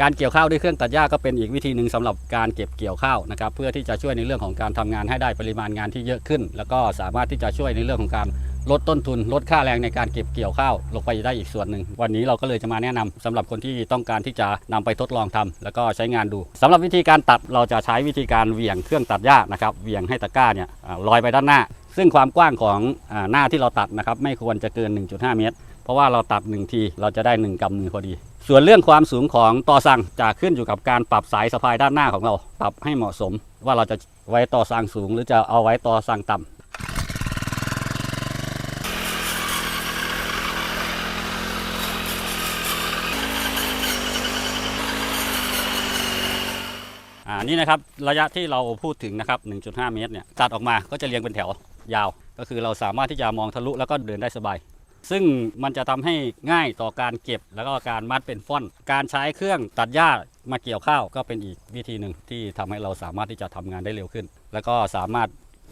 การเกี่ยวข้าวด้วยเครื่องตัดหญ้าก็เป็นอีกวิธีหนึ่งสำหรับการเก็บเกี่ยวข้าวนะครับเพื่อที่จะช่วยในเรื่องของการทำงานให้ได้ปริมาณงานที่เยอะขึ้น แล้วก็สามารถที่จะช่วยในเรื่องของการลดต้นทุน ลดค่าแรงในการเก็บเกี่ยวข้าวลงไปได้อีกส่วนหนึ่ง วันนี้เราก็เลยจะมาแนะนำสำหรับคนที่ต้องการที่จะนำไปทดลองทำแล้วก็ใช้งานดูสำหรับวิธีการตัดเราจะใช้วิธีการเหวี่ยงเครื่องตัดหญ้านะครับเหวี่ยงให้ตะกร้าเนี่ยลอยไปด้านหน้า ซึ่งความกว้างของหน้าที่เราตัดนะครับไม่ควรจะเกิน 1.5 เมตร เพราะว่าเราตัด1ทีเราจะได้1กำมือพอดี ส่วนเรื่องความสูงของต่อสั่งจะขึ้นอยู่กับการปรับสายสะพายด้านหน้าของเรา ปรับให้เหมาะสม ว่าเราจะไว้ต่อสั่งสูง หรือจะเอาไว้ต่อสั่งต่ำอ่านี่นะครับระยะที่เราพูดถึงนะครับ 1.5 เมตรเนี่ยตัดออกมาก็จะเรียงเป็นแถวยาว ก็คือเราสามารถที่จะมองทะลุแล้วก็เดินได้สบาย ซึ่งมันจะทำให้ง่ายต่อการเก็บ แล้วก็การมัดเป็นฟ่อน การใช้เครื่องตัดหญ้ามาเกี่ยวข้าวก็เป็นอีกวิธีหนึ่งที่ทำให้เราสามารถที่จะทำงานได้เร็วขึ้น แล้วก็สามารถ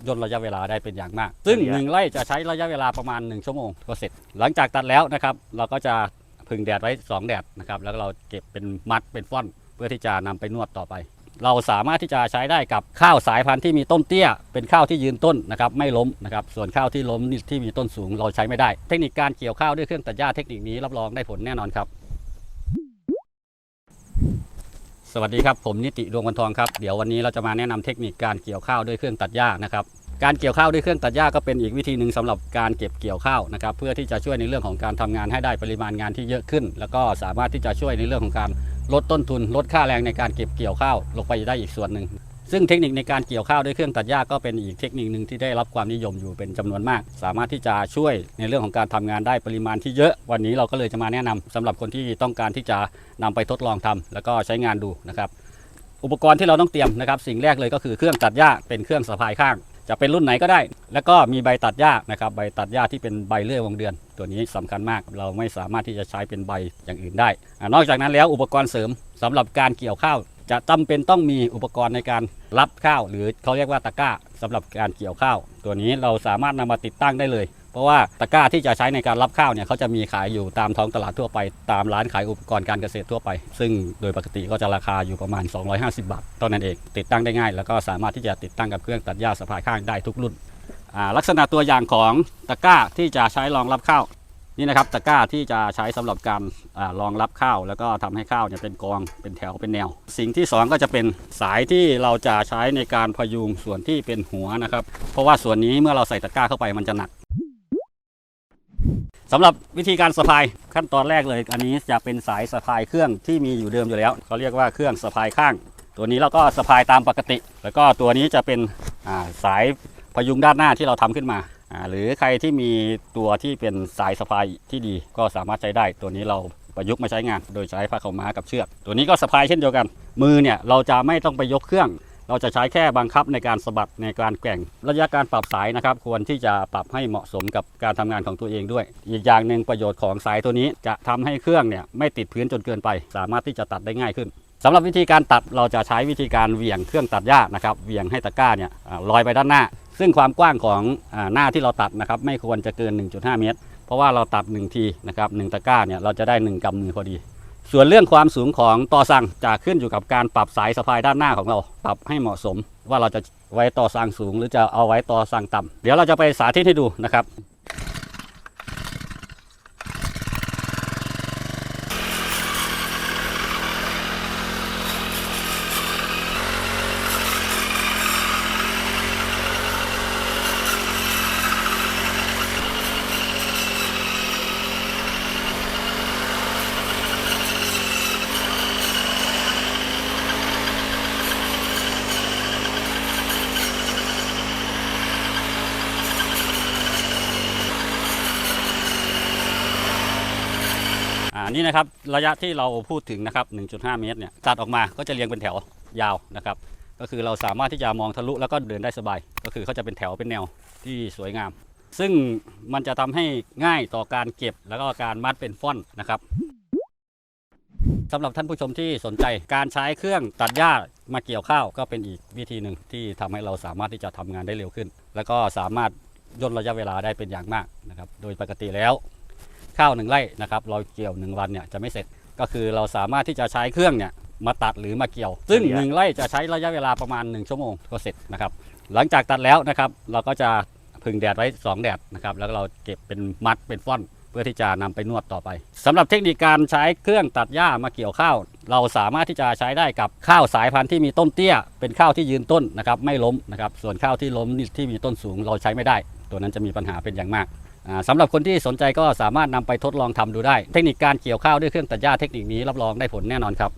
ย่นระยะเวลาได้เป็นอย่างมาก ซึ่งหนึ่งไร่จะใช้ระยะเวลาประมาณ 1 ชั่วโมงก็เสร็จ หลังจากตัดแล้วนะครับ เราก็จะพึ่งแดดไว้ 2 แดดนะครับ แล้วเราเก็บเป็นมัดเป็นฟ่อน เพื่อที่จะนำไปนวดต่อไป เราสามารถที่จะใช้ได้กับข้าวสายพันธุ์ที่มีต้นเตี้ย เป็นข้าวที่ยืนต้นนะครับไม่ล้มนะครับส่วนข้าวที่ล้มนี่ที่มีต้นสูงเราใช้ไม่ได้ เทคนิคการเกี่ยวข้าวด้วยเครื่องตัดหญ้าเทคนิคนี้รับรองได้ผลแน่นอนครับ สวัสดีครับผมนิติดวงวันทองครับเดี๋ยววันนี้เราจะมาแนะนำเทคนิคการเกี่ยวข้าวด้วยเครื่องตัดหญ้านะครับการเกี่ยวข้าวด้วยเครื่องตัดหญ้าก็เป็นอีกวิธีหนึ่งสำหรับการเก็บเกี่ยวข้าวนะครับเพื่อที่จะช่วยในเรื่องของการทำงานให้ได้ปริมาณงานที่เยอะขึ้น แล้วก็สามารถที่จะช่วยในเรื่องของการ ลดต้นทุนลดค่าแรงในการเก็บเกี่ยวข้าวลงไปได้อีกส่วนหนึ่ง ซึ่งเทคนิคในการเกี่ยวข้าวด้วยเครื่องตัดหญ้าก็เป็นอีกเทคนิคหนึ่งที่ได้รับความนิยมอยู่เป็นจำนวนมาก สามารถที่จะช่วยในเรื่องของการทำงานได้ปริมาณที่เยอะ วันนี้เราก็เลยจะมาแนะนำสำหรับคนที่ต้องการที่จะนำไปทดลองทำแล้วก็ใช้งานดูนะครับอุปกรณ์ที่เราต้องเตรียมนะครับสิ่งแรกเลยก็คือเครื่องตัดหญ้าเป็นเครื่องสะพายข้าง จะเป็นรุ่นไหนก็ได้ แล้วก็มีใบตัดหญ้านะครับใบตัดหญ้าที่เป็นใบเลื่อยวงเดือน ตัวนี้สำคัญมาก เราไม่สามารถที่จะใช้เป็นใบอย่างอื่นได้ นอกจากนั้นแล้วอุปกรณ์เสริมสำหรับการเกี่ยวข้าว จะจำเป็นต้องมีอุปกรณ์ในการรับข้าว หรือเขาเรียกว่าตะกร้าสำหรับการเกี่ยวข้าว ตัวนี้เราสามารถนำมาติดตั้งได้เลยเพราะว่าตะกร้าที่จะใช้ในการรับข้าวเนี่ยเขาจะมีขายอยู่ตามท้องตลาดทั่วไป ตามร้านขายอุปกรณ์การเกษตรทั่วไป ซึ่งโดยปกติก็จะราคาอยู่ประมาณ 250 บาทเท่านั้นเอง ติดตั้งได้ง่าย แล้วก็สามารถที่จะติดตั้งกับเครื่องตัดหญ้าสะพายข้างได้ทุกรุ่น ลักษณะตัวอย่างของตะกร้าที่จะใช้รองรับข้าวนี่นะครับตะกร้าที่จะใช้สำหรับการรองรับข้าว แล้วก็ทำให้ข้าวเนี่ยเป็นกองเป็นแถวเป็นแนว สิ่งที่สองก็จะเป็นสายที่เราจะใช้ในการพยุงส่วนที่เป็นหัวนะครับ เพราะว่าส่วนนี้เมื่อเราใส่ตะกร้าเข้าไปมันจะหนักสำหรับวิธีการสะพายขั้นตอนแรกเลย อันนี้จะเป็นสายสะพายเครื่องที่มีอยู่เดิมอยู่แล้วเขาเรียกว่าเครื่องสะพายข้าง ตัวนี้เราก็สะพายตามปกติ แล้วก็ตัวนี้จะเป็นาสาย พยุงด้านหน้าที่เราทำขึ้นมา หรือใครที่มีตัวที่เป็นสายสะพายที่ดีก็สามารถใช้ได้ ตัวนี้เราประยุกต์มาใช้งาน โดยใช้ผ้าขาวม้ากับเชือก ตัวนี้ก็สะพายเช่นเดียวกัน มือเนี่ยเราจะไม่ต้องไปยกเครื่อง เราจะใช้แค่บังคับในการสะบัดในการแกว่ง ระยะการปรับสายนะครับ ควรที่จะปรับให้เหมาะสมกับการทำงานของตัวเองด้วย อีกอย่างหนึ่งประโยชน์ของสายตัวนี้จะทำให้เครื่องเนี่ยไม่ติดพื้นจนเกินไป สามารถที่จะตัดได้ง่ายขึ้นสำหรับวิธีการตัดเราจะใช้วิธีการเหวี่ยงเครื่องตัดหญ้านะครับเหวี่ยงให้ตะกร้าเนี่ยลอยไปด้านหน้า ซึ่งความกว้างของอหน้าที่เราตัดนะครับไม่ควรจะเกิน 1.5 เมตร เพราะว่าเราตัด 1 ทีนะครับหนึ่งตะกร้าเนี่ยเราจะได้ 1กำมือพอดี ส่วนเรื่องความสูงของต่อสั่งจะขึ้นอยู่กับการปรับสายสะพายด้านหน้าของเรา ปรับให้เหมาะสม ว่าเราจะไว้ต่อสั่งสูง หรือจะเอาไว้ต่อสั่งต่ำเดี๋ยวเราจะไปสาธิตให้ดูนะครับ นี่นะครับระยะที่เราพูดถึงนะครับ 1.5 เมตรเนี่ยตัดออกมาก็จะเรียงเป็นแถวยาวนะครับ ก็คือเราสามารถที่จะมองทะลุแล้วก็เดินได้สบาย ก็คือเขาจะเป็นแถวเป็นแนวที่สวยงาม ซึ่งมันจะทำให้ง่ายต่อการเก็บแล้วก็การมัดเป็นฟ่อนนะครับสำหรับท่านผู้ชมที่สนใจการใช้เครื่องตัดหญ้ามาเกี่ยวข้าวก็เป็นอีกวิธีหนึ่งที่ทำให้เราสามารถที่จะทำงานได้เร็วขึ้น แล้วก็สามารถย่นระยะเวลาได้เป็นอย่างมากนะครับ โดยปกติแล้ว ข้าวหนึ่งไร่นะครับเราเกี่ยวหนึ่งวันเนี่ยจะไม่เสร็จก็คือเราสามารถที่จะใช้เครื่องเนี่ยมาตัดหรือมาเกี่ยว ซึ่งเฉลี่ยหนึ่งไร่จะใช้ระยะเวลาประมาณ 1 ชั่วโมงก็เสร็จนะครับหลังจากตัดแล้วนะครับเราก็จะพึ่งแดดไว้ 2 แดดนะครับแล้วเราเก็บเป็นมัดเป็นฟ่อนเพื่อที่จะนำไปนวดต่อไปสำหรับเทคนิคการใช้เครื่องตัดหญ้ามาเกี่ยวข้าว เราสามารถที่จะใช้ได้กับข้าวสายพันธุ์ที่มีต้นเตี้ย เป็นข้าวที่ยืนต้นนะครับไม่ล้มนะครับส่วนข้าวที่ล้มนี่ที่มีต้นสูงเราใช้ไม่ได้ ตัวนั้นจะมีปัญหาเป็นอย่างมาก สำหรับคนที่สนใจก็สามารถนำไปทดลองทำดูได้ เทคนิคการเกี่ยวข้าวด้วยเครื่องตัดหญ้าเทคนิคนี้รับรองได้ผลแน่นอนครับ